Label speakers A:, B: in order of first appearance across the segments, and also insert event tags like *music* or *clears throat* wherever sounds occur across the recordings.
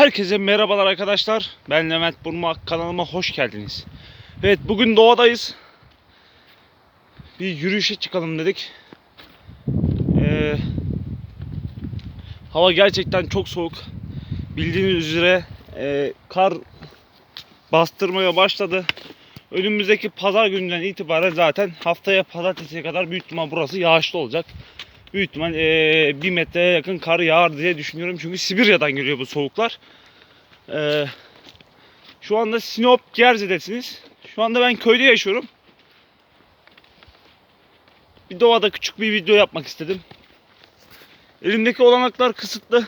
A: Herkese merhabalar arkadaşlar. Ben Levent Burma kanalıma hoş geldiniz. Evet bugün doğadayız. Bir yürüyüşe çıkalım dedik. Ee, hava gerçekten çok soğuk. Bildiğiniz üzere e, kar bastırmaya başladı. Önümüzdeki pazar gününden itibaren zaten haftaya pazartesiye kadar büyük ihtimal burası yağışlı olacak. Büyük ihtimal eee, bir metreye yakın kar yağar diye düşünüyorum. Çünkü Sibirya'dan geliyor bu soğuklar. Eee, şu anda Sinop Gerze'desiniz. Şu anda ben köyde yaşıyorum. Bir doğada küçük bir video yapmak istedim. Elimdeki olanaklar kısıtlı.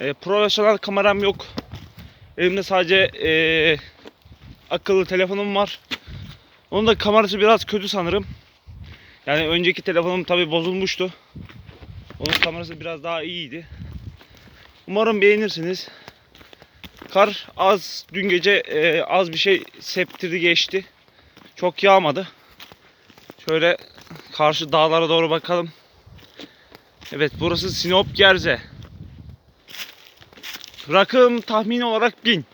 A: Eee, profesyonel kameram yok. Elimde sadece eee, akıllı telefonum var. Onun da kamerası biraz kötü sanırım. Yani önceki telefonum tabi bozulmuştu. Onun kamerası biraz daha iyiydi. Umarım beğenirsiniz. Kar az dün gece e, az bir şey septirdi geçti. Çok yağmadı. Şöyle karşı dağlara doğru bakalım. Evet burası Sinop Gerze. Rakım tahmini olarak 1000.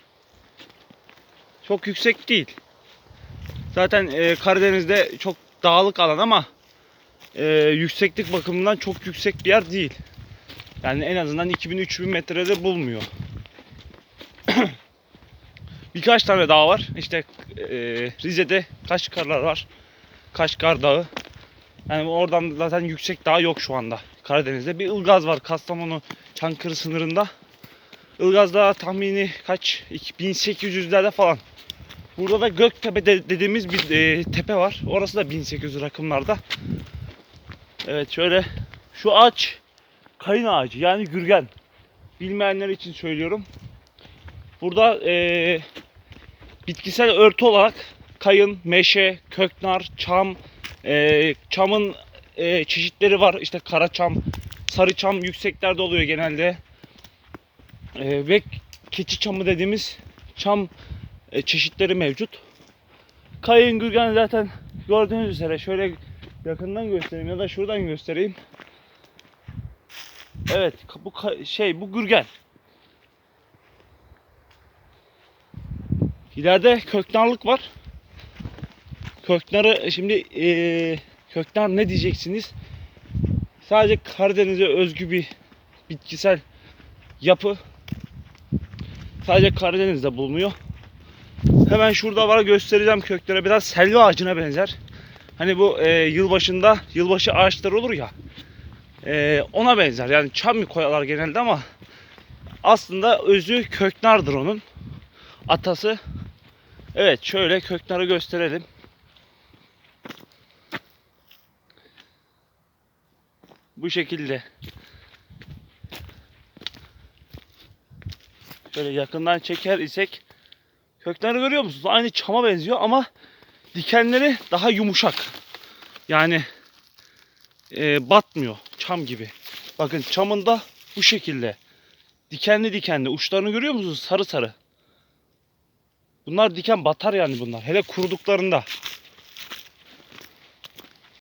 A: Çok yüksek değil. Zaten e, Karadeniz'de çok dağlık alan ama e, yükseklik bakımından çok yüksek bir yer değil. Yani en azından 2000-3000 metrede bulmuyor. *clears throat* Birkaç tane dağ var. İşte e, Rize'de Kaşgarlar var. Kaşgar Dağı. Yani oradan zaten yüksek dağ yok şu anda. Karadeniz'de bir Ilgaz var Kastamonu Çankırı sınırında. Ilgaz Dağı tahmini kaç? 1800'lerde falan. Burada da Göktepe de- dediğimiz bir e, tepe var. Orası da 1800 rakımlarda. Evet şöyle şu ağaç kayın ağacı yani gürgen. Bilmeyenler için söylüyorum. Burada e, bitkisel örtü olarak kayın, meşe, köknar, çam, e, çamın e, çeşitleri var. İşte kara çam, sarı çam yükseklerde oluyor genelde. E, ve keçi çamı dediğimiz çam e, çeşitleri mevcut. Kayın gürgen zaten gördüğünüz üzere şöyle yakından göstereyim ya da şuradan göstereyim. Evet bu şey bu gürgen. İleride köknarlık var. Köknarı şimdi eee köknar ne diyeceksiniz? Sadece Karadeniz'e özgü bir bitkisel yapı. Sadece Karadeniz'de bulunuyor. Hemen şurada var göstereceğim köklere biraz selvi ağacına benzer. Hani bu e, yılbaşında yılbaşı ağaçları olur ya. e, ona benzer. Yani çam mı koyarlar genelde ama aslında özü köknardır onun. Atası. Evet şöyle köknarı gösterelim. Bu şekilde. Şöyle yakından çeker isek kökleri görüyor musunuz? Aynı çama benziyor ama dikenleri daha yumuşak. Yani e, batmıyor çam gibi. Bakın çamında bu şekilde. Dikenli dikenli. Uçlarını görüyor musunuz? Sarı sarı. Bunlar diken batar yani bunlar. Hele kuruduklarında.